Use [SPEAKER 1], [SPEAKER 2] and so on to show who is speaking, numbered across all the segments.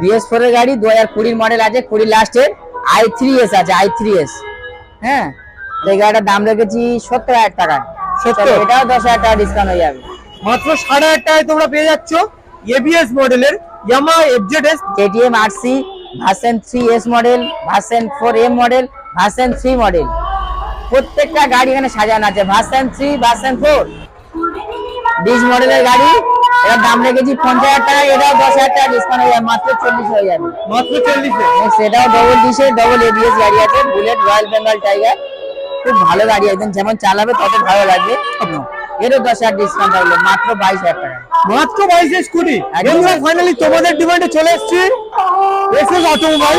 [SPEAKER 1] BS four এর গাড়ি দু হাজার কুড়ির মডেল আছে কুড়ি লাস্টের আই থ্রি এস আছে আই থ্রি এস হ্যাঁ? এই গাড়িটার দাম রেখেছি সত্তর হাজার টাকা।
[SPEAKER 2] 70?
[SPEAKER 1] চলো, এটাও দশ হাজার টাকা ডিসকাউন্ট হয়ে যাবে।
[SPEAKER 2] মাত্র সাড়ে আট টাকায় তোমরা পেয়ে যাচ্ছ এবিএস মডেলের Yamaha FZ S
[SPEAKER 1] KTM RC version three S model version four M model version three model প্রত্যেকটা গাড়ি এখানে সাজানো আছে ভার্সেন থ্রি ভার্সেন ফোর বিশ মডেলের গাড়ি এটার দাম রেখেছি পঞ্চাশ হাজার টাকা এটাও দশ হাজার টাকা ডিসকাউন্ট হয়ে যাবে মাত্র চল্লিশ হয়ে যাবে।
[SPEAKER 2] মাত্র চল্লিশে
[SPEAKER 1] সেটাও ডবল ডিসে ডবল এবিএস গাড়ি আছে বুলেট রয়্যাল বেঙ্গল টাইগার খুব ভালো গাড়ি একদম যেমন চালাবে তত ভালো লাগবে। এরও দশ হাজার ডিসকাউন্ট থাকল মাত্র বাইশ হাজার টাকা।
[SPEAKER 2] মাত্র বাইশের স্কুটি। ফাইনালি তোমাদের ডিমান্ডে চলে এসেছি। এসএস অটোমোবাইল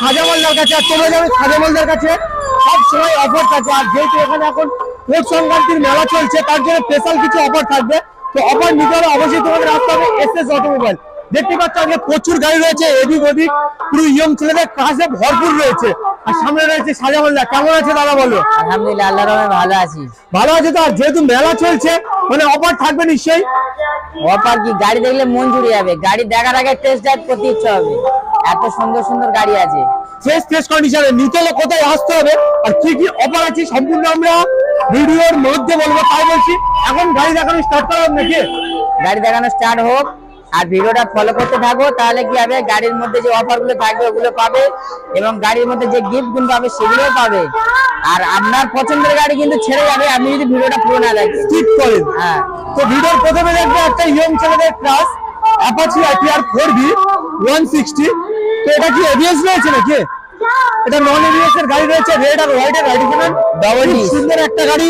[SPEAKER 2] সাজামালদার কাছে আর তোমরা যাবে সাজামালদার কাছে। সব সময় অফার থাকে আর যেহেতু এখানে এখন সংক্রান্তির মেলা চলছে তার জন্য স্পেশাল কিছু অফার থাকবে। তো অফার নিতে হলে অবশ্যই তোমাদের আসতে হবে এসএস অটোমোবাইল। দেখতে পাচ্ছ আজকে প্রচুর গাড়ি রয়েছে এদিক ওদিক পুরো ইয়ং ছেলেদের কাছে ভরপুর রয়েছে। আর সামনে রয়েছে কেমন আছে দাদা বলো?
[SPEAKER 1] আলহামদুলিল্লাহ আল্লাহ রহমে ভালো আছি।
[SPEAKER 2] ভালো আছে তো? আর যেহেতু মেলা চলছে মানে অফার থাকবে নিশ্চয়ই?
[SPEAKER 1] অফার কি? গাড়ি দেখলে মন জুড়ে যাবে। গাড়ি দেখার আগে টেস্ট ড্রাইভ করতে ইচ্ছা হবে। এত সুন্দর সুন্দর গাড়ি আছে।
[SPEAKER 2] ফ্রেশ ফ্রেশ কন্ডিশনে নিতে হলে কোথায় আসতে হবে? আর কি কি অফার আছে? সম্পূর্ণ আমরা ভিডিওর মধ্যে বলব তাই বলছি এখন গাড়ি দেখানো স্টার্ট করা হোক নাকি?
[SPEAKER 1] গাড়ি দেখানো স্টার্ট হোক আর ভিডিওটা ফলো করতে থাকো তাহলে কি হবে? গাড়ির মধ্যে যে অফারগুলো থাকবে ওগুলো পাবে এবং গাড়ির মধ্যে যে গিফটগুলো পাবে সেগুলোও পাবে। আর আপনার পছন্দের গাড়ি কিন্তু ছেড়ে যাবে আপনি যদি ভিডিওটা পুরো না দেখেন।
[SPEAKER 2] স্কিপ করেন।
[SPEAKER 1] হ্যাঁ।
[SPEAKER 2] তো ভিডিওর প্রথমে দেখব একটা ইয়ং ছেলেদের class Apache IPR four V one sixty তো এটা কি এবিএস রয়েছে নাকি? এটা নন এবিএস এর গাড়ি রয়েছে রেড আর হোয়াইট এর গাড়ি কিনেন
[SPEAKER 1] disc।
[SPEAKER 2] সুন্দর একটা গাড়ি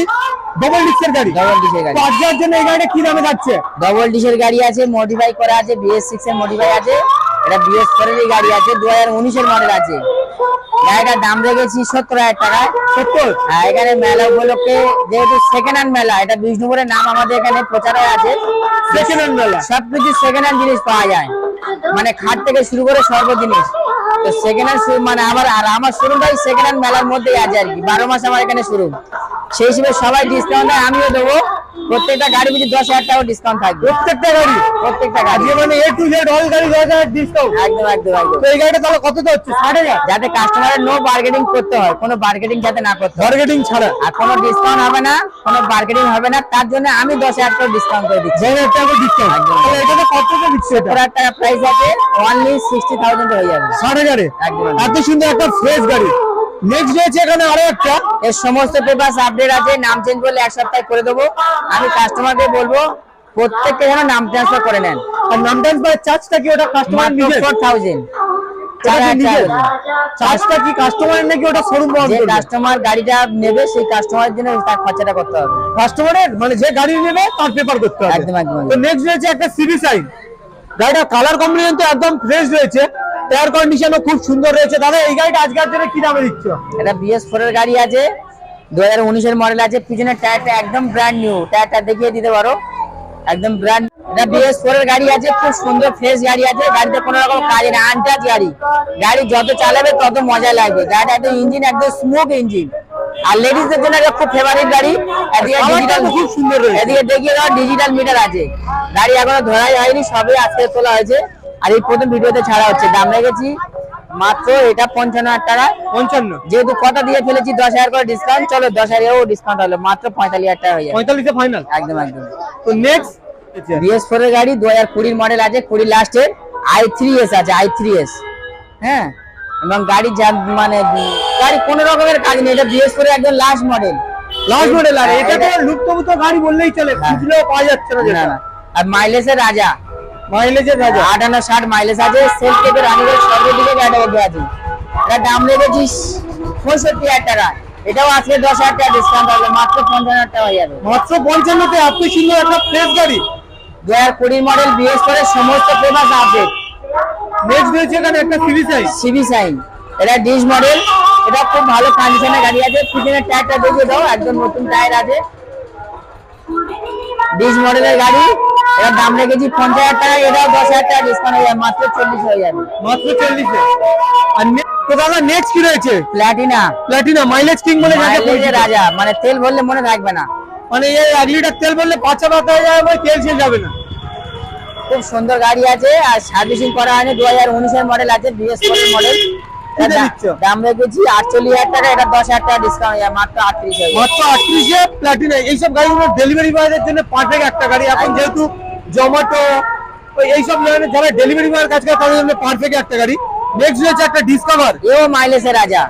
[SPEAKER 2] ডবল ডিস্কের গাড়ি।
[SPEAKER 1] ডবল ডিসের গাড়ি।
[SPEAKER 2] আজকের জন্য এই গাড়িটা কি দামে যাচ্ছে?
[SPEAKER 1] ডবল ডিসের গাড়ি আছে মডিফাই করা আছে বিএস সিক্স এর মডিফাই আছে। এটা বিএস ফোর এর গাড়ি আছে দু হাজার উনিশের মডেল আছে। গাড়িটার দাম রেখেছি সত্তর হাজার টাকা।
[SPEAKER 2] সত্তর?
[SPEAKER 1] আর এখানে মেলা উপলক্ষে যেহেতু সেকেন্ড হ্যান্ড মেলা এটা বিষ্ণুপুরের নাম আমাদের এখানে প্রচার হয়ে আছে।
[SPEAKER 2] সেকেন্ড হ্যান্ড মেলা?
[SPEAKER 1] সবকিছু সেকেন্ড হ্যান্ড জিনিস পাওয়া যায়। মানে খাট থেকে শুরু করে সর্ব জিনিস তো সেকেন্ড হ্যান্ড মানে আমার আর আমার সেকেন্ড হ্যান্ড মেলার মধ্যেই আছে আর কি। বারো মাস আমার এখানে শুরু সেই হিসেবে সবাই ডিসকাউন্ট আমিও দেবো। প্রত্যেকটা গাড়ি পিছু দশ হাজার টাকা ডিসকাউন্ট থাকবে।
[SPEAKER 2] প্রত্যেকটা গাড়ি?
[SPEAKER 1] প্রত্যেকটা গাড়ি।
[SPEAKER 2] মানে এ টু জেড অল গাড়ি দশ হাজার ডিসকাউন্ট
[SPEAKER 1] একদম একদম একদম।
[SPEAKER 2] তো এই গাড়িটা তাহলে কততে হচ্ছে? ষাট হাজার।
[SPEAKER 1] যাতে কাস্টমারের নো বার্গেনিং করতে হয় কোনো বার্গেনিং যাতে না করতে
[SPEAKER 2] মার্কেটিং ছাড়া?
[SPEAKER 1] আর কোনো ডিসকাউন্ট হবে না কোনো বার্গেনিং হবে না তার জন্য আমি দশ হাজার টাকা ডিসকাউন্ট করে দিচ্ছি।
[SPEAKER 2] দশ হাজার টাকা ডিসকাউন্ট। তাহলে এটাতে কততে দিচ্ছে এটা?
[SPEAKER 1] হাজার টাকা প্রাইস আছে অনলি সিক্সটি থাউজেন্ড হয়ে যাবে।
[SPEAKER 2] ষাট হাজারে?
[SPEAKER 1] একদম।
[SPEAKER 2] এত সুন্দর একটা ফ্রেশ গাড়ি। নেক্সট রয়েছে এখানে আরও একটা।
[SPEAKER 1] এর সমস্ত পেপার আপডেট আছে নাম চেঞ্জ করলে এক সপ্তাহে করে দেবো। আমি কাস্টমারকে বলব প্রত্যেককে যেন নাম ট্রান্সফার করে নেন।
[SPEAKER 2] আর নাম ট্রান্সফার চার্জটা কি ওটা কাস্টমার নিজে চার্জটা কি কাস্টমারের নাকি ওটা শোরুম
[SPEAKER 1] যে কাস্টমার গাড়িটা নেবে সেই কাস্টমারের জন্য তার খরচাটা করতে হবে।
[SPEAKER 2] কাস্টমারের মানে যে গাড়ি নেবে তার পেপার করতে হবে।
[SPEAKER 1] একদম, একদম, একদম।
[SPEAKER 2] তো নেক্সট রয়েছে একটা সিবি সাইন গাড়িটা কালার কম্বিনেশন তো একদম ফ্রেশ রয়েছে। টায়ার কন্ডিশনও খুব সুন্দর রয়েছে। দাদা এই গাড়িটা আজকের জন্য কি দামে দিচ্ছ?
[SPEAKER 1] এটা বিএস ফোর এর গাড়ি আছে দু হাজার উনিশের মডেল আছে পিছনের টায়ারটা একদম ব্র্যান্ড নিউ টায়ারটা দেখিয়ে দিতে পারো। একদম ব্র্যান্ড এটা বিএস ফোর এর গাড়ি আছে খুব সুন্দর ফ্রেশ গাড়ি আছে গাড়িতে কোনো রকম কাজ নেই আনটাচ গাড়ি। গাড়ি যত চালাবে তত মজা লাগবে। গাড়িটা একদম ইঞ্জিন একদম স্মুথ ইঞ্জিন আর লেডিসদের জন্য খুব ফেভারিট গাড়ি। এদিকে ডিজিটাল
[SPEAKER 2] খুব সুন্দর রয়েছে।
[SPEAKER 1] এদিকে দেখিয়ে ডিজিটাল মিটার আছে। গাড়ি এখনও ধরাই হয়নি সবে আজকে তোলা হয়েছে। আর এই প্রথম ভিডিওতে ছাড়া হচ্ছে। দাম রেখেছি মাত্র এটা পঞ্চান্ন হাজার টাকা।
[SPEAKER 2] পঞ্চান্ন।
[SPEAKER 1] যেহেতু কথা দিয়ে ফেলেছি দশ হাজার করে ডিসকাউন্ট চলো দশ হাজারও ডিসকাউন্ট হলো। মাত্র পঁয়তাল্লিশ হাজার টাকা হয়ে
[SPEAKER 2] পঁয়তাল্লিশে ফাইনাল
[SPEAKER 1] একদম একদম।
[SPEAKER 2] তো নেক্সট
[SPEAKER 1] বিএস ফোর এর গাড়ি দু হাজার কুড়ির মডেল আছে কুড়ি লাস্টের আই থ্রি এস আছে আই থ্রি এস হ্যাঁ? এবং গাড়ি যা মানে গাড়ি কোন রকমের কাজ নেই। এটা বিএস ফোর একদম লাস্ট মডেল
[SPEAKER 2] লাস্ট মডেল আর এটা তো লুপ্তভূত গাড়ি বললেই চলে।
[SPEAKER 1] হ্যাঁ।
[SPEAKER 2] খুঁজলেও পাওয়া যাচ্ছে না
[SPEAKER 1] আর মাইলেজের রাজা।
[SPEAKER 2] মাইলেজের রাজা
[SPEAKER 1] আটান্ন ষাট মাইলেজ আছে সেলফ টেপের রানিংয়ের সর্বদিকে ওকে আছে। এটা দাম রেখেছিস পঁয়ষট্টি হাজার টাকা। এটাও আজকে দশ হাজার টাকা ডিসকাউন্ট হবে মাত্র পঞ্চান্ন হাজার টাকা হয়ে যাবে।
[SPEAKER 2] মাত্র পঞ্চান্নতে এত সুন্দর একটা ফ্রেশ গাড়ি।
[SPEAKER 1] দু হাজার কুড়ির মডেল বিএস করে সমস্ত পেপার আপডেট
[SPEAKER 2] নেক্সট রয়েছে এখানে একটা সিরিজ সাইজ
[SPEAKER 1] সিবি সাইন এটা ডিস মডেল এটা খুব ভালো কন্ডিশনে গাড়ি আছে। পিছনের টায়ারটা দেখিয়ে দাও একদম নতুন টায়ার আছে। ডিস মডেলের গাড়ি। এটার দাম রেখেছি পঞ্চাশ হাজার টাকা এটাও দশ হাজার টাকা ডিসকাউন্ট হয়ে যাবে মাত্র চল্লিশ হয়ে যাবে।
[SPEAKER 2] মাত্র চল্লিশে আর তো দাদা নেক্সট কি রয়েছে?
[SPEAKER 1] প্ল্যাটিনা
[SPEAKER 2] মাইলেজ কিং বলে যাকে
[SPEAKER 1] রাজা মানে তেল ভরলে মনে থাকবে না।
[SPEAKER 2] মানে এই এক লিটার তেল পাঁচা পাতা হয়ে যাবে ভাই তেল শেষ যাবে না।
[SPEAKER 1] খুব সুন্দর গাড়ি আছে আর সার্ভিসিং করা হয়নি দু হাজার উনিশের মডেল আছে বিএস মডেল দাম রেখেছি আটচল্লিশ হাজার টাকা এটা দশ হাজার টাকা ডিসকাউন্ট মাত্র আটত্রিশ হাজার
[SPEAKER 2] মাত্র আটত্রিশে প্লাটিনা এইসব গাড়িগুলো ডেলিভারি বয়দের জন্য পারফেক্ট একটা গাড়ি। এখন যেহেতু জোম্যাটো এইসব লাইনে যারা ডেলিভারি বয়ের কাজ করে তাদের জন্য পারফেক্ট একটা গাড়ি। নেক্সট রয়েছে একটা ডিসকভার
[SPEAKER 1] এও মাইলেজের রাজা।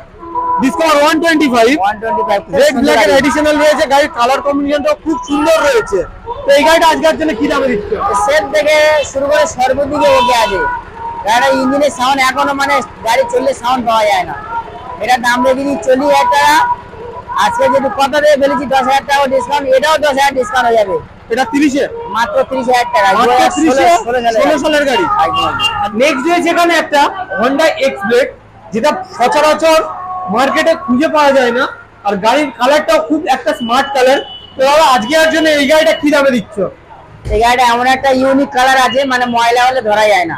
[SPEAKER 2] Discover one twenty five
[SPEAKER 1] one twenty five
[SPEAKER 2] red black এর এডিশনাল রয়েছে গাড়ির কালার কম্বিনেশনটা খুব সুন্দর রয়েছে। তো এই গাড়িটা আজকের জন্য কি দামে দিচ্ছে?
[SPEAKER 1] সেট থেকে শুরু করে সর্বদিকে ওকে আছে। গাড়ির ইঞ্জিনের সাউন্ড এখনও মানে গাড়ি চললে সাউন্ড পাওয়া যায় না। এটা দাম রেখেছি চল্লিশ হাজার টাকা। আজকে যদি কত দিয়ে ফেলেছি দশ হাজার টাকা ডিসকাউন্ট এটাও দশ হাজার ডিসকাউন্ট হয়ে যাবে।
[SPEAKER 2] এটা তিরিশে?
[SPEAKER 1] মাত্র ত্রিশ হাজার টাকা।
[SPEAKER 2] মাত্র 30 এ? 16 সালের গাড়ি। নেক্সট রয়েছে এখানে একটা হন্ডা এক্স ব্লেড যেটা সচরাচর মার্কেটে খুঁজে পাওয়া যায় না আর গাড়ির কালারটাও খুব একটা স্মার্ট কালার তো দাদা আজকে আর জন্য এই গাড়িটা কি দামে দিচ্ছ?
[SPEAKER 1] এই গাড়িটা এমন একটা ইউনিক কালার আছে মানে ময়লা হলে ধরা যায় না।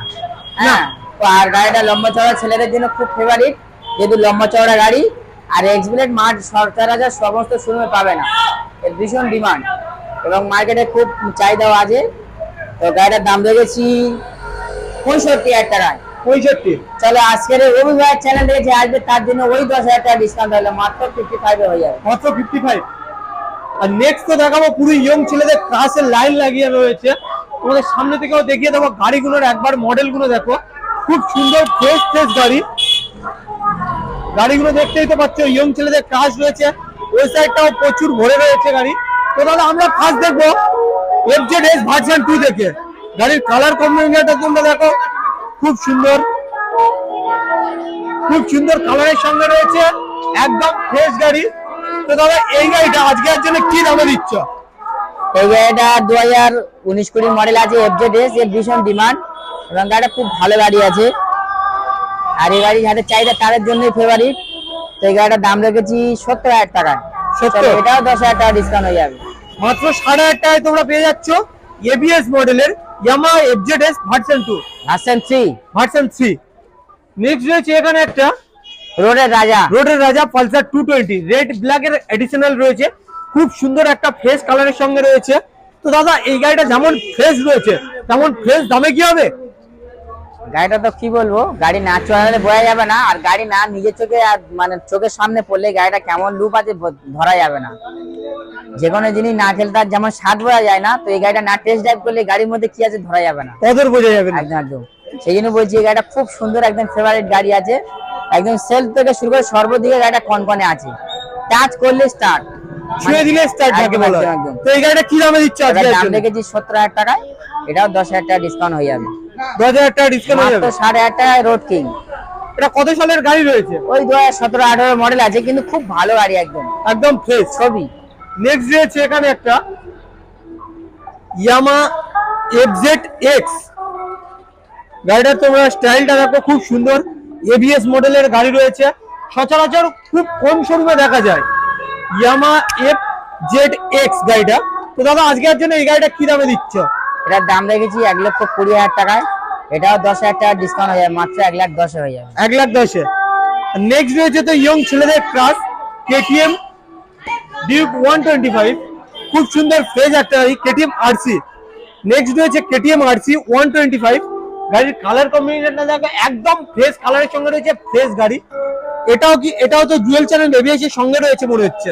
[SPEAKER 1] হ্যাঁ তো আর গাড়িটা লম্বা চওড়া ছেলেদের জন্য খুব ফেভারিট যেহেতু লম্বা চওড়া গাড়ি। আর এক্সবিলেট মাঠ সচরাচর সমস্ত শোরুমে পাবে না। এর ভীষণ ডিমান্ড এবং মার্কেটে খুব চাহিদাও আছে। তো গাড়িটার দাম রেখেছি পঁয়ষট্টি হাজার টাকায়
[SPEAKER 2] পঁয়ষট্টি।
[SPEAKER 1] চলো আজকের রবিবার চ্যানেল থেকে যে আসবে তার জন্য ওই দশ হাজার টাকা ডিসকাউন্ট হলো মাত্র ফিফটি ফাইভে হয়ে যাবে।
[SPEAKER 2] মাত্র ফিফটি ফাইভ আর নেক্সট তো দেখাবো পুরো ইয়ং ছেলেদের ক্লাসের লাইন লাগিয়ে রয়েছে। তোমাদের সামনে থেকেও দেখিয়ে দেবো গাড়িগুলোর একবার মডেলগুলো দেখো। খুব সুন্দর ফ্রেশ ফ্রেশ গাড়ি। গাড়িগুলো দেখতেই তো পাচ্ছ ইয়ং ছেলেদের কাজ রয়েছে। ওই সাইডটাও প্রচুর ভরে রয়েছে গাড়ি। তো দাদা আমরা ফার্স্ট দেখব এফজেড এস ভার্সন টু দেখে। গাড়ির কালার কম্বিনেশনটা তোমরা দেখো। খুব সুন্দর। খুব সুন্দর কালারের সঙ্গে রয়েছে। একদম ফ্রেশ গাড়ি। তো দাদা এই গাড়িটা আজকে আর জন্য কি দামে দিচ্ছ?
[SPEAKER 1] এই গাড়িটা দু হাজার উনিশ কুড়ি মডেল আছে এফজেড এস এর ভীষণ ডিমান্ড এবং গাড়িটা খুব ভালো গাড়ি আছে। আর এই গাড়ি যাদের চাহিদা তাদের জন্যই ফেভারিট তো এই গাড়িটার দাম রেখেছি সত্তর হাজার টাকা
[SPEAKER 2] 70?
[SPEAKER 1] চলো, এটাও দশ হাজার টাকা ডিসকাউন্ট হয়ে যাবে।
[SPEAKER 2] মাত্র সাড়ে টাকায় তোমরা পেয়ে যাচ্ছ এবিএস মডেলের Yamaha FZ S version two
[SPEAKER 1] version three
[SPEAKER 2] version three next রয়েছে এখানে একটা
[SPEAKER 1] রোডের রাজা।
[SPEAKER 2] রোডের রাজা Pulsar two twenty red black এর এডিশনাল রয়েছে। খুব সুন্দর একটা ফ্রেশ কালারের সঙ্গে রয়েছে। তো দাদা এই গাড়িটা যেমন ফ্রেশ রয়েছে তেমন ফ্রেশ দামে কি হবে?
[SPEAKER 1] গাড়িটা তো কি বলব? গাড়ি না চলালে বোঝা যাবে না আর গাড়ি না নিজের চোখে আর মানে চোখের সামনে পড়লে গাড়িটা কেমন লুপ আছে ধরা যাবে না। যে কোনো জিনিস না খেলে তার যেমন স্বাদ বোঝা যায় না তো এই গাড়িটা না টেস্ট ড্রাইভ করলে গাড়ির মধ্যে কি আছে ধরা যাবে না।
[SPEAKER 2] কদর বোঝা যাবে না।
[SPEAKER 1] একদম একদম। সেই জন্য বলছি এই গাড়িটা খুব সুন্দর একদম ফেভারিট গাড়ি আছে। একদম সেলফ থেকে শুরু করে সর্বদিকে গাড়িটা কনকনে আছে। টাচ করলে স্টার্ট
[SPEAKER 2] ছুঁয়ে দিলে স্টার্ট যাকে বলা। তো এই গাড়িটা কি দামে দিচ্ছ আজকে
[SPEAKER 1] দাম রেখেছি সত্তর হাজার টাকায়। এটাও দশ হাজার টাকা ডিসকাউন্ট হয়ে যাবে।
[SPEAKER 2] দশ হাজার টাকা ডিসকাউন্ট হয়ে যাবে?
[SPEAKER 1] সাড়ে টাকায় রোড কিং
[SPEAKER 2] এটা কত সালের গাড়ি রয়েছে?
[SPEAKER 1] ওই দু হাজার সতেরো আঠারো মডেল আছে কিন্তু খুব ভালো গাড়ি একদম।
[SPEAKER 2] একদম ফ্রেশ
[SPEAKER 1] ছবি।
[SPEAKER 2] নেক্সট রয়েছে এখানে একটা ইয়ামা এফজেড এক্স তোমরা স্টাইলটা দেখো খুব সুন্দর। এবিএস মডেলের গাড়ি রয়েছে। সচরাচর খুব কম শোরুমে দেখা যায় ইয়ামা এফ জেড এক্স গাড়িটা। তো দাদা আজকের জন্য এই গাড়িটা কি দামে দিচ্ছ?
[SPEAKER 1] এটার দাম রেখেছি এক লক্ষ কুড়ি হাজার টাকায়। এটাও দশ হাজার টাকা ডিসকাউন্ট হয়ে যাবে, মাত্র এক লাখ দশে হয়ে যাবে।
[SPEAKER 2] এক লাখ দশে। নেক্সট রয়েছে তো ইয়ং ছেলেদের class KTM Duke one twenty five খুব সুন্দর ফ্রেজ একটা গাড়ি কেটিএম আরসি নেক্সট রয়েছে KTM RC one twenty five গাড়ির কালার কম্বিনেশনটা দেখো, একদম ফ্রেশ কালারের সঙ্গে রয়েছে ফ্রেশ গাড়ি। এটাও কি, এটাও তো জুয়েল চ্যানেল এর সঙ্গে রয়েছে মনে হচ্ছে।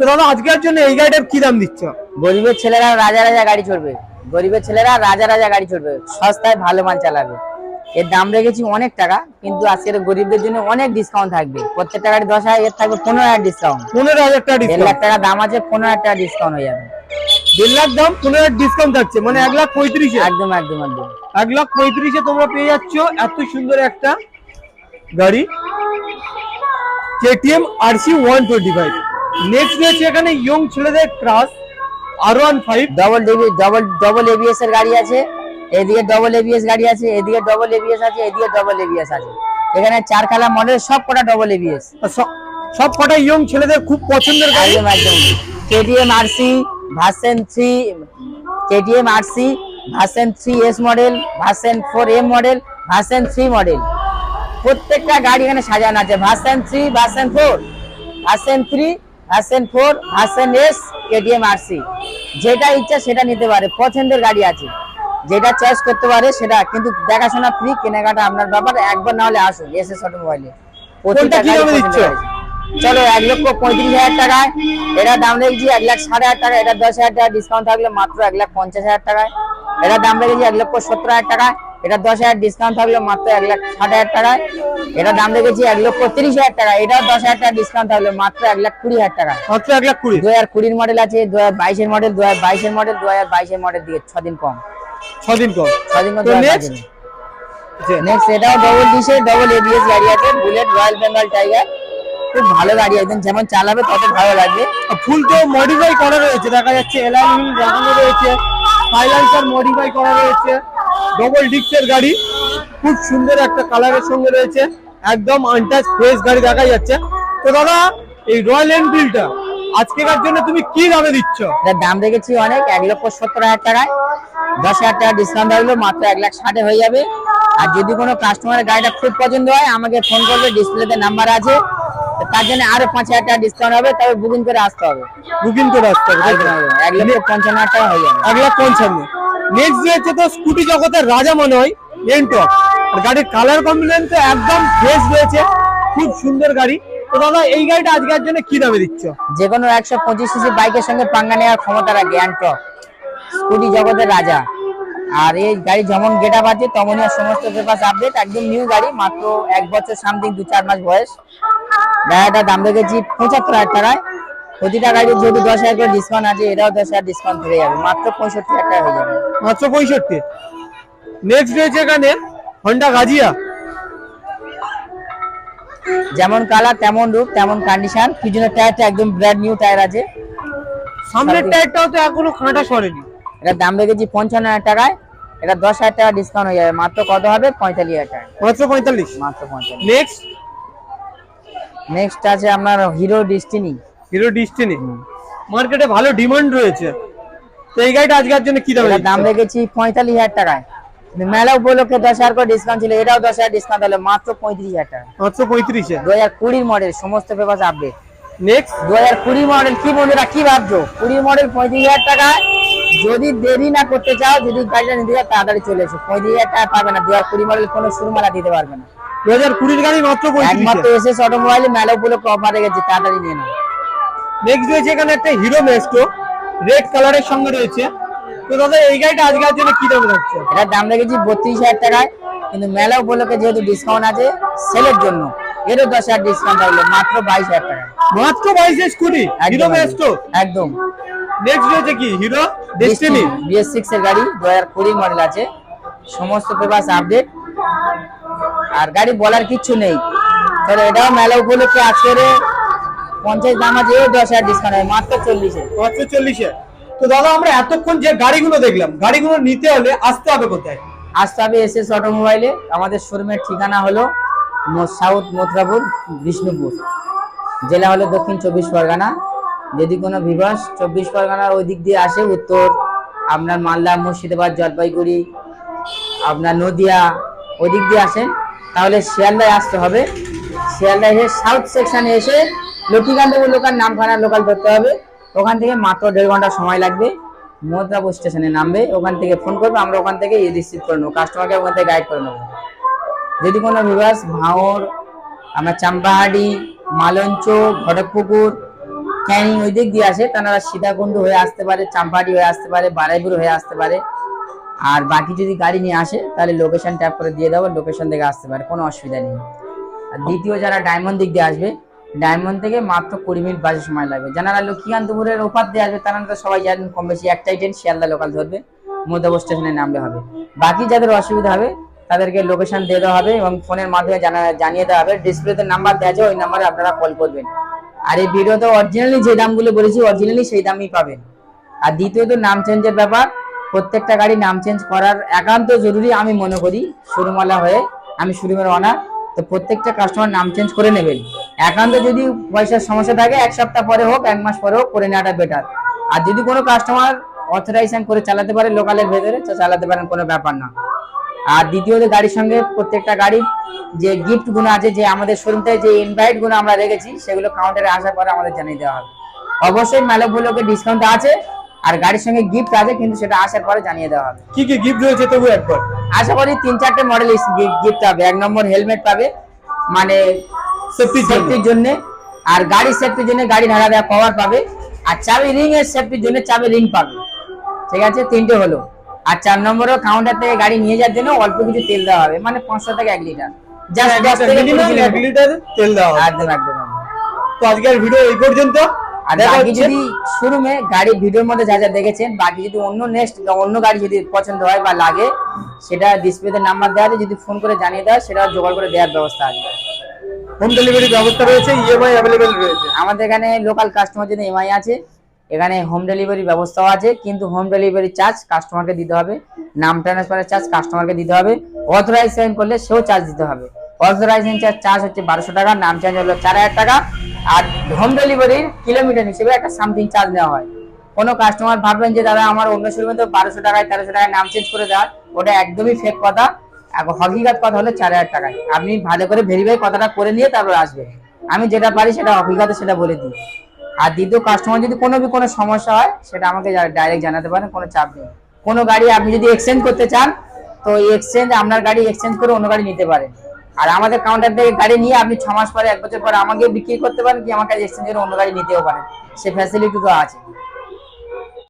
[SPEAKER 2] তো দাদা আজকের জন্য এই গাড়িটার কি দাম দিচ্ছ?
[SPEAKER 1] গরিবের ছেলেরা রাজা রাজা গাড়ি চড়বে। গরিবের ছেলেরা রাজা রাজা গাড়ি চড়বে। সস্তায় ভালো মাল চালাবে। এর দাম রেখেছি অনেক টাকা কিন্তু আজকের গরিবদের জন্য অনেক ডিসকাউন্ট থাকবে। প্রত্যেকটা গাড়ি দশ হাজার এর থাকবে পনেরো হাজার ডিসকাউন্ট
[SPEAKER 2] পনেরো হাজার টাকা
[SPEAKER 1] দেড় লাখ টাকা দাম আছে পনেরো হাজার টাকা ডিসকাউন্ট হয়ে যাবে।
[SPEAKER 2] দেড় লাখ দাম পনেরো হাজার ডিসকাউন্ট থাকছে মানে এক লাখ পঁয়ত্রিশে।
[SPEAKER 1] একদম একদম একদম।
[SPEAKER 2] এক লাখ পঁয়ত্রিশে তোমরা পেয়ে যাচ্ছ এত সুন্দর একটা গাড়ি। KTM RC one twenty five next রয়েছে এখানে ইয়ং ছেলেদের ক্রাস আর one five
[SPEAKER 1] double DB double double ABS এর গাড়ি আছে। এদিকে ডবল এবিএস গাড়ি আছে এদিকে ডবল এবিএস আছে এদিকে ডবল এবিএস আছে। এখানে চার কালার মডেল সব কটা ডবল এবিএস
[SPEAKER 2] সব কটা ইয়ং ছেলেদের খুব পছন্দের গাড়ি।
[SPEAKER 1] একদম KTM RC version three KTM RC version three S model version four M model version three model প্রত্যেকটা গাড়ি এখানে সাজানো আছে। Version three version four version three version four হাসেন এস কেটিএম আরসি যেটা ইচ্ছা সেটা নিতে পারে পছন্দের গাড়ি আছে। যেটা চয়েস করতে পারে সেটা কিন্তু দেখাশোনা ফ্রি কেনাকাটা আপনার ব্যাপার একবার না হলে আসুন এসে
[SPEAKER 2] কি দামে দিচ্ছ?
[SPEAKER 1] চলো এক লক্ষ পঁয়ত্রিশ হাজার টাকায়। এটা দাম রেখেছি এক লাখ সাড়ে হাজার টাকা এটা দশ হাজার টাকা ডিসকাউন্ট থাকলে মাত্র এক লাখ পঞ্চাশ হাজার টাকায়। এটা দাম রেখেছি এক লক্ষ সত্তর হাজার টাকায়। এটা দশ হাজার ডিসকাউন্ট থাকলে মাত্র এক লাখ ষাট হাজার টাকায়। এটা দাম রেখেছি এক লক্ষ তিরিশ হাজার টাকা এটাও দশ হাজার টাকা ডিসকাউন্ট থাকলে মাত্র এক লাখ কুড়ি হাজার টাকা
[SPEAKER 2] মাত্র এক লাখ কুড়ি।
[SPEAKER 1] দু হাজার কুড়ির মডেল আছে দু হাজার বাইশের মডেল দু হাজার বাইশের মডেল দু হাজার বাইশের মডেল দিয়ে ছ দিন কম।
[SPEAKER 2] ছদিন কম।
[SPEAKER 1] ছ দিন কম? নেক্সট এটাও ডবল ডিসে ডবল এবিএস গাড়ি আছে বুলেট রয়্যাল বেঙ্গল টাইগার খুব ভালো গাড়ি একদম যেমন চালাবে তত ভালো লাগবে।
[SPEAKER 2] ফুল তো মডিফাই করা রয়েছে দেখা যাচ্ছে হুইল লাগানো রয়েছে সাইলেন্সার মডিফাই করা রয়েছে ডবল ডিক্সের গাড়ি খুব সুন্দর একটা কালারের সঙ্গে রয়েছে একদম আনটাচ ফ্রেশ গাড়ি দেখা যাচ্ছে। তো দাদা এই রয়্যাল এনফিল্ডটা আজকেকার জন্য তুমি কি দামে দিচ্ছ?
[SPEAKER 1] দাম রেখেছি অনেক এক লক্ষ সত্তর হাজার টাকায়। দশ হাজার টাকা ডিসকাউন্ট থাকল মাত্র এক লাখ ষাটে হয়ে যাবে। আর যদি কোনো কাস্টমারের গাড়িটা খুব পছন্দ হয় আমাকে ফোন করবে ডিসপ্লেতে নাম্বার আছে। তার জন্য আরও পাঁচ হাজার টাকা ডিসকাউন্ট হবে তবে বুকিং করে আসতে হবে।
[SPEAKER 2] বুকিং করে আসতে হবে
[SPEAKER 1] এক লক্ষ পঞ্চান্ন হাজার টাকা হয়ে যাবে।
[SPEAKER 2] এক লাখ পঞ্চান্ন। নেক্সট যে হচ্ছে তো স্কুটি জগতের রাজা মনে হয় এনটক আর গাড়ির কালার কম্বিনেশন তো একদম ফ্রেশ রয়েছে খুব সুন্দর গাড়ি। তো দাদা এই গাড়িটা আজকের জন্য কি দামে দিচ্ছ?
[SPEAKER 1] যে কোনো একশো পঁচিশ সিসি বাইকের সঙ্গে পাঙ্গা নেওয়ার ক্ষমতা রাখে অ্যান্ট্রক স্কুটি জগতের রাজা। আর এই গাড়ি যেমন গেট আপ আছে তেমনই সমস্ত পেপার আপডেট একদম নিউ গাড়ি মাত্র এক বছর সামথিং দু চার মাস বয়স। গাড়িটার দাম রেখেছি পঁচাত্তর হাজার টাকায়। প্রতিটা গাড়ির যেহেতু দশ হাজার করে ডিসকাউন্ট আছে এটাও দশ হাজার ডিসকাউন্ট হয়ে যাবে। মাত্র পঁয়ষট্টি হাজার টাকা হয়ে যাবে।
[SPEAKER 2] মাত্র পঁয়ষট্টি। নেক্সট রয়েছে এখানে হন্ডা গাজিয়া
[SPEAKER 1] যেমন কালার তেমন রূপ তেমন কন্ডিশন পিছনের টায়ারটা একদম ব্র্যান্ড নিউ টায়ার আছে।
[SPEAKER 2] সামনের টায়ারটাও তো এখনও খাঁটা সরেনি।
[SPEAKER 1] এটার দাম রেখেছি পঞ্চান্ন হাজার টাকায়। এটা দশ হাজার টাকা ডিসকাউন্ট হয়ে যাবে। মাত্র কত হবে? পঁয়তাল্লিশ হাজার টাকা।
[SPEAKER 2] মাত্র পঁয়তাল্লিশ।
[SPEAKER 1] মাত্র পঁয়তাল্লিশ।
[SPEAKER 2] নেক্সট
[SPEAKER 1] নেক্সট আছে আপনার হিরো ডিস্টিনি
[SPEAKER 2] হিরো ডিস্টিনি মার্কেটে ভালো ডিমান্ড রয়েছে। তো এই গাড়িটা আজকের জন্য কি দামে
[SPEAKER 1] দাম রেখেছি পঁয়তাল্লিশ হাজার টাকায়। মেলা উপলক্ষে দশ হাজার করে ডিসকাউন্ট ছিল এটাও দশ হাজার ডিসকাউন্ট হলো মাত্র পঁয়ত্রিশ হাজার টাকা।
[SPEAKER 2] মাত্র পঁয়ত্রিশে
[SPEAKER 1] দু হাজার কুড়ির মডেল সমস্ত পেপার আপডেট
[SPEAKER 2] নেক্সট
[SPEAKER 1] দু হাজার কুড়ি মডেল কি বন্ধুরা কি ভাবছ? কুড়ি মডেল পঁয়ত্রিশ হাজার টাকায় যদি দেরি না করতে চাও যদি গাড়িটা নিতে চাও তাড়াতাড়ি চলে এসো। পঁয়ত্রিশ হাজার টাকা পাবে না দু হাজার কুড়ি মডেল কোনো শুরুমালা দিতে পারবে না।
[SPEAKER 2] দু হাজার কুড়ির গাড়ি মাত্র
[SPEAKER 1] একমাত্র এসএস অটোমোবাইলে মেলা উপলক্ষে অফার রেখেছি তাড়াতাড়ি নিয়ে নাও।
[SPEAKER 2] নেক্সট রয়েছে এখানে একটা হিরো মেস্টো রেড কালারের সঙ্গে রয়েছে। তো দাদা এই গাড়িটা আজকের জন্য কি দামে রাখছে
[SPEAKER 1] এটার দাম রেখেছি বত্রিশ হাজার টাকায় কিন্তু মেলা উপলক্ষে যেহেতু ডিসকাউন্ট আছে সেলের জন্য এরও দশ হাজার ডিসকাউন্ট থাকল মাত্র বাইশ হাজার টাকা
[SPEAKER 2] মাত্র বাইশে স্কুটি হিরো
[SPEAKER 1] একদম
[SPEAKER 2] মেস্টো
[SPEAKER 1] একদম
[SPEAKER 2] নেক্সট রয়েছে কি? হিরো ডেস্টিনি
[SPEAKER 1] বিএস সিক্স এর গাড়ি দু হাজার কুড়ি মডেল আছে। সমস্ত পেপার আপডেট আর গাড়ি বলার কিচ্ছু নেই। তাহলে এটাও মেলা উপলক্ষে আজকের পঞ্চাশ দাম আছে দশ হাজার ডিসকাউন্ট হবে মাত্র চল্লিশে
[SPEAKER 2] মাত্র চল্লিশে তো দাদা আমরা এতক্ষণ যে গাড়িগুলো দেখলাম গাড়িগুলো নিতে হলে আসতে হবে কোথায়?
[SPEAKER 1] আসতে হবে এস এস অটোমোবাইলে। আমাদের শোরুমের ঠিকানা হলো সাউথ মথুরাপুর বিষ্ণুপুর। জেলা হলো দক্ষিণ চব্বিশ পরগনা। যদি কোনো বিবাস চব্বিশ পরগনার ওই দিক দিয়ে আসে উত্তর আপনার মালদা মুর্শিদাবাদ জলপাইগুড়ি আপনার নদিয়া ওই দিক দিয়ে আসেন। তাহলে শিয়ালদায় আসতে হবে। শিয়ালদায় এসে সাউথ সেকশনে এসে লক্ষ্মীকান্তপুর লোকাল নামখানা লোকাল ধরতে হবে। ওখান থেকে মাত্র দেড় ঘণ্টা সময় লাগবে। মথুরাপুর স্টেশনে নামবে। ওখান থেকে ফোন করবে। আমরা ওখান থেকে রিসিভ করে নেব। কাস্টমারকে ওখান থেকে গাইড করে নেব। যদি কোনো বিভাস ভাঙর আমরা চাম্পাহাড়ি মালঞ্চ, ঘটকপুকুর, ক্যানিং ওই দিক দিয়ে আসে তারা সীতাকুণ্ড হয়ে আসতে পারে চাম্পাহাড়ি হয়ে আসতে পারে, বারাইপুর হয়ে আসতে পারে। আর বাকি যদি গাড়ি নিয়ে আসে, তাহলে লোকেশন ট্যাপ করে দিয়ে দেবো লোকেশন থেকে আসতে পারে, কোনো অসুবিধা নেই। আর দ্বিতীয় যারা ডায়মন্ড দিক দিয়ে আসবে ডায়মন্ড থেকে মাত্র কুড়ি মিনিট বাজে সময় লাগবে। যারা লক্ষ্মীকান্তপুরের ওপার দিয়ে আসবে, তারা তো সবাই জানেন, কম বেশি একটাই ট্রেন শিয়ালদা লোকাল ধরবে মধ্যবর স্টেশনে নামলে হবে। বাকি যাদের অসুবিধা হবে, তাদেরকে লোকেশন দিয়ে দেওয়া হবে এবং ফোনের মাধ্যমে জানা জানিয়ে দেওয়া হবে। ডিসপ্লেতে নাম্বার দেওয়া আছে, ওই নাম্বারে আপনারা কল করবেন। আর এই ভিডিওতে অরিজিনালি যে দামগুলো বলেছি অরিজিনালি সেই দামই পাবেন। আর দ্বিতীয়ত নাম চেঞ্জের ব্যাপার প্রত্যেকটা গাড়ি নাম চেঞ্জ করার একান্ত জরুরি আমি মনে করি, শোরুমওয়ালা হয়ে আমি শোরুমের অনার তো প্রত্যেকটা কাস্টমার নাম চেঞ্জ করে নেবেন। একান্ত যদি পয়সার সমস্যা থাকে, এক সপ্তাহ পরে হোক, এক মাস পরে হোক, করে নেওয়াটা বেটার আর যদি কোনো কাস্টমার অথরাইজেশন করে চালাতে পারে লোকালের ভেতরে, তো চালাতে পারেন, কোনো ব্যাপার না। আর দ্বিতীয়ত গাড়ির সঙ্গে প্রত্যেকটা গাড়ির যে গিফটগুলো আছে, যে আমাদের শোরুম থেকে যে ইনভাইটগুলো আমরা রেখেছি, সেগুলো কাউন্টারে আসার পরে আমাদের জানিয়ে দেওয়া হবে। অবশ্যই মেলা উপলক্ষে ডিসকাউন্ট আছে। আর গাড়ির সঙ্গে গিফট আছে কিন্তু সেটা আসার পরে জানিয়ে দেওয়া হবে।
[SPEAKER 2] কি কি গিফট রয়েছে তবু একবার?
[SPEAKER 1] আশা করি তিন চারটে মডেল গিফট পাবে এক নম্বর হেলমেট পাবে মানে
[SPEAKER 2] সেফটির জন্য।
[SPEAKER 1] সেফটির জন্য। আর গাড়ি সেফটির জন্য গাড়ি ঢাকা দেওয়া কভার পাবে। আর চাবি রিং এর সেফটির জন্য চাবি রিং পাবে। ঠিক আছে? তিনটে হলো। আর চার নম্বরও কাউন্টার থেকে গাড়ি নিয়ে যাওয়ার জন্য অল্প কিছু তেল দেওয়া হবে। মানে পাঁচশো থেকে এক লিটার জাস্ট থেকে
[SPEAKER 2] এক লিটার তেল দেওয়া
[SPEAKER 1] একদম একদম।
[SPEAKER 2] তো আজকের ভিডিও এই পর্যন্ত।
[SPEAKER 1] আর বাকি যদি শোরুমে গাড়ি ভিডিওর মধ্যে যা যা দেখেছেন বাকি যদি অন্য নেক্সট অন্য গাড়ি যদি পছন্দ হয় বা লাগে সেটা ডিসপ্লেতে নাম্বার দেওয়া আছে যদি ফোন করে জানিয়ে দেওয়া সেটা জোগাড় করে দেওয়ার ব্যবস্থা আছে।
[SPEAKER 2] হোম ডেলিভারি ব্যবস্থা রয়েছে ইএমআই অ্যাভেলেবেল রয়েছে।
[SPEAKER 1] আমাদের এখানে লোকাল কাস্টমার যদি এমআই আছে এখানে হোম ডেলিভারি ব্যবস্থাও আছে কিন্তু হোম ডেলিভারি চার্জ কাস্টমারকে দিতে হবে নাম ট্রান্সফারের চার্জ কাস্টমারকে দিতে হবে অথরাইজেশন করলে সেও চার্জ দিতে হবে। অথরাইজেশন চার্জ হচ্ছে বারোশো টাকা, নাম চার্জ হলো চার হাজার টাকা। আর হোম ডেলিভারির কিলোমিটার হিসেবে একটা সামথিং চার্জ নেওয়া হয়। কোনো কাস্টমার ভাববেন যে, দাদা, আমার অন্য শোরুমে তো বারোশো টাকায়, তেরোশো টাকায় নাম চেঞ্জ করে দেওয়া ওটা একদমই ফেক কথা। এখন হকিকাত কথা হলো চার হাজার টাকায়। আপনি ভালো করে ভেরিফাই কথাটা করে নিয়ে তারপর আসবেন। আমি যেটা পারি সেটা অভিজ্ঞতা সেটা বলে দিই। আর দ্বিতীয় কাস্টমার যদি কোনো কোনো সমস্যা হয়, সেটা আমাকে ডাইরেক্ট জানাতে পারেন, কোনো চাপ নেই। কোনো গাড়ি আপনি যদি এক্সচেঞ্জ করতে চান, তো এক্সচেঞ্জ আপনার গাড়ি এক্সচেঞ্জ করে অন্য গাড়ি নিতে পারেন। আর আমাদের কাউন্টার থেকে গাড়ি নিয়ে আপনি ছ মাস পরে, এক বছর পরে আমাকে বিক্রি করতে পারেন কি আমার কাছে এক্সচেঞ্জ করে অন্য গাড়ি নিতেও পারেন। সে ফ্যাসিলিটি তো আছে।